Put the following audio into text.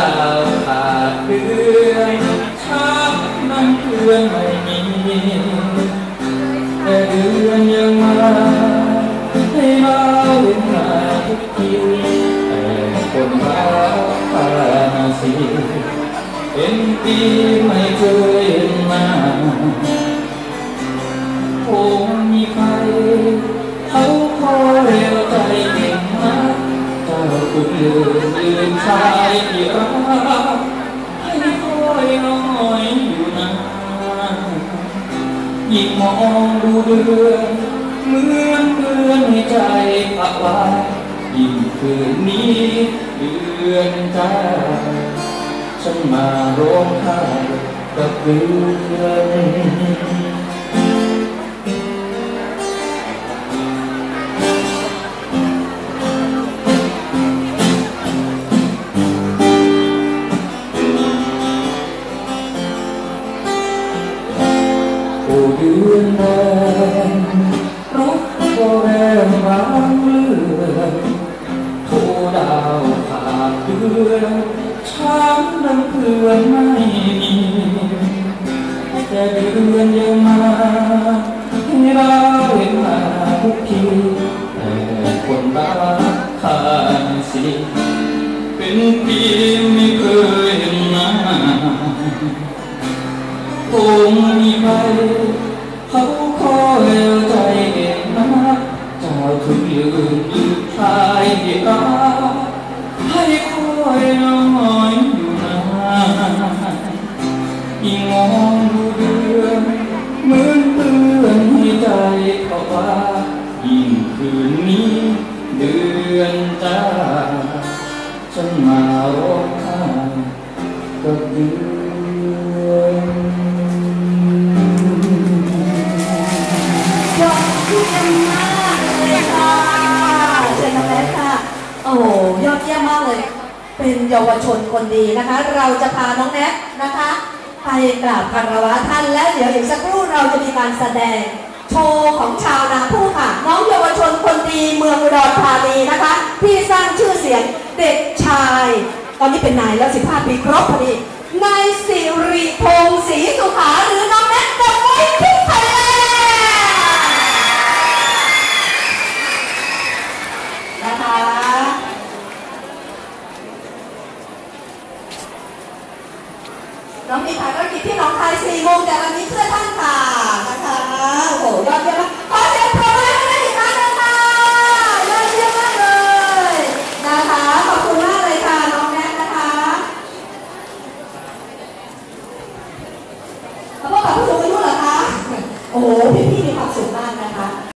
ดาวขาดเดือนช้ำน้ำเพื่อนไม่มีแต่เดือนยังมาให้มาเว้นมา ให้คอยลอยอยู่นานยิ่งมองดูเดือนเหมือนเพื่อนในใจปักไว้ยิ่งคืนนี้เดือนจ้าฉันมาร้องไห้กับเดือน เดือนแดงรุกก็แรงบางเลือนโทดาวขาดเดือนช้ำน้ำเพื่อนไม่มีแต่เดือนยังมาให้เราเห็นมาทุกทีแต่คนรักขาดสิเป็นปีไม่เคย คงมีใครเขาคอยเอาใจเก็บมาเจ้าถึงยืนยืนชายที่รักให้คอยน้อยอยู่นานยิ่งมองดูเดือนเหมือนเตือนให้ใจเขาว่ายิ่งคืนนี้เดือนจ้าฉันมาร้องไห้กับเดือน เยี่ยมมากเลย เป็นเยาวชนคนดีนะคะ เราจะพาน้องแนทนะคะไปกราบคารวะท่านและเดี๋ยวอีกสักครู่เราจะมีการแสดงโชว์ของชาวนาผู้ค่ะ น้องเยาวชนคนดีเมืองอุดรธานีนะคะ ที่สร้างชื่อเสียงเด็กชาย ตอนนี้เป็นนายแล้ว 15 ปีครบพอดีนายสิริพง น้องมีภารกิจที่น้องคายสี่โมงแต่วันนี้เพื่อท่านค่ะนะคะโอ้โหยอดเยี่ยมมากขอเสียงปรบมือให้ได้อีกครั้งหนึงค่ะยอดเยี่ยมมากเลยนะคะขอบคุณมากเลยค่ะน้องแนทนะคะแล้วพวกกับผู้สูงอายุเหรอคะโอ้โหพี่พี่